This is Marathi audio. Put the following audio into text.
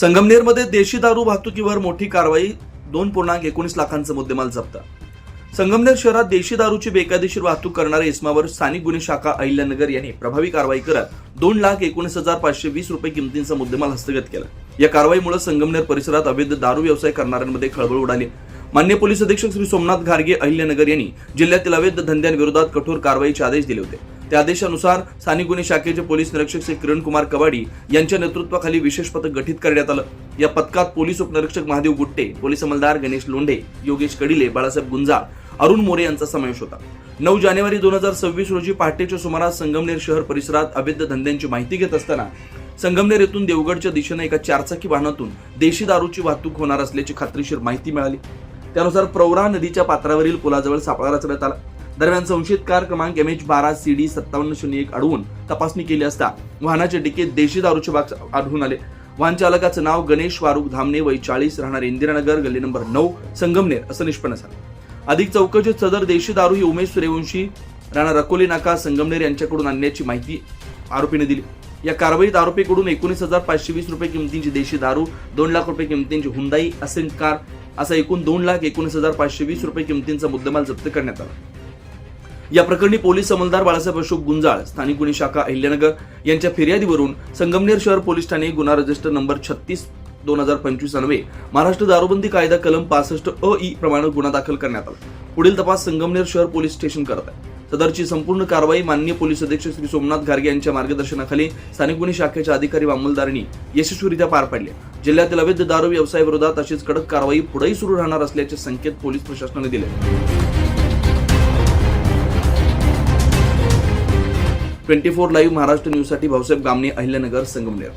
संगमनेरमध्ये देशी दारू वाहतुकीवर मोठी कारवाई दोन पूर्णांक एकोणीस लाखांचा मुद्देमाल जप्त. संगमनेर शहरात देशी दारूची बेकायदेशीर वाहतूक करणाऱ्या इसमावर स्थानिक गुन्हे शाखा अहिल्यानगर यांनी प्रभावी कारवाई करत दोन लाख एकोणीस हजार पाचशे वीस रुपये किमतींचा मुद्देमाल हस्तगत केला. या कारवाईमुळे संगमनेर परिसरात अवैध दारू व्यवसाय करणाऱ्यांमध्ये खळबळ उडाली. मान्य पोलीस अधीक्षक श्री सोमनाथ घारगे अहिल्यानगर यांनी जिल्ह्यातील अवैध धंद्यांविरोधात कठोर कारवाईचे आदेश दिले होते. त्या आदेशानुसार स्थानिक गुन्हे शाखेचे पोलीस निरीक्षक श्री किरण कुमार कवाडी यांच्या नेतृत्वाखाली विशेष पथक गठीत करण्यात आलं. या पथकात पोलीस उपनिरीक्षक महादेव गुट्टे पोलीस अंमलदार गणेश लोंढे योगेश कडिले बाळासाहेब गुंजाळ अरुण मोरे यांचा समावेश होता. नऊ जानेवारी दोन हजार सव्वीस रोजी पहाटेच्या सुमारास संगमनेर शहर परिसरात अवैध धंद्यांची माहिती घेत असताना संगमनेर येथून देवगडच्या दिशेने एका चारचाकी वाहनातून देशी दारूची वाहतूक होणार असल्याची खात्रीशीर माहिती मिळाली. त्यानुसार प्रवरा नदीच्या पात्रावरील पुलाजवळ सापळा रचण्यात आला. दरम्यान संशयित कार क्रमांक एम एच बारा सी डी सत्तावन्न शून्य एक अडवून तपासणी केली असता वाहनाचे डिकेत देशी दारूचे बाग आढळून आले. वाहन चालकाचं नाव गणेश वारुक धामणे वय चाळीस राहणार इंदिरानगर गल्ली नंबर नऊ संगमनेर असं निष्पन्न झालं. अधिक चौकशीत सदर देशी दारू ही उमेश सूर्यवंशी राणा रकोली नाका संगमनेर यांच्याकडून आणण्याची माहिती आरोपीने दिली. या कारवाईत आरोपीकडून एकोणीस हजार पाचशे वीस रुपये किमतींची देशी दारू दोन लाख रुपये किमतींची हुंदाई असेन कार असा एकूण दोन लाख एकोणीस हजार पाचशे वीस रुपये किमतींचा मुद्देमाल जप्त करण्यात आला. या प्रकरणी पोलीस अंमलदार बाळासाहेब अशोक गुंजाळ स्थानिक गुन्हे शाखा अहिल्यानगर यांच्या फिर्यादीवरून संगमनेर शहर पोलीस ठाणे गुन्हा रजिस्टर नंबर छत्तीस दोन हजार पंचवीस अन्वे महाराष्ट्र दारूबंदी कायदा कलम पासष्ट अ ई प्रमाणे गुन्हा दाखल करण्यात आला. पुढील तपास संगमनेर शहर पोलीस स्टेशन करत आहे. सदरची संपूर्ण कारवाई माननीय पोलीस अधीक्षक श्री सोमनाथ घारगे यांच्या मार्गदर्शनाखाली स्थानिक गुन्हे शाखेच्या अधिकारी व अंमलदारांनी यशस्वीरित्या पार पाडले. जिल्ह्यातील अवैध दारू व्यवसायाविरोधात अशीच कडक कारवाई पुढेही सुरू राहणार असल्याचे संकेत पोलीस प्रशासनाने दिले. ट्वेंटी फोर लाईव्ह महाराष्ट्र न्यूजसाठी भाऊसाहेब गामणे अहिल्यानगर संगमनेर.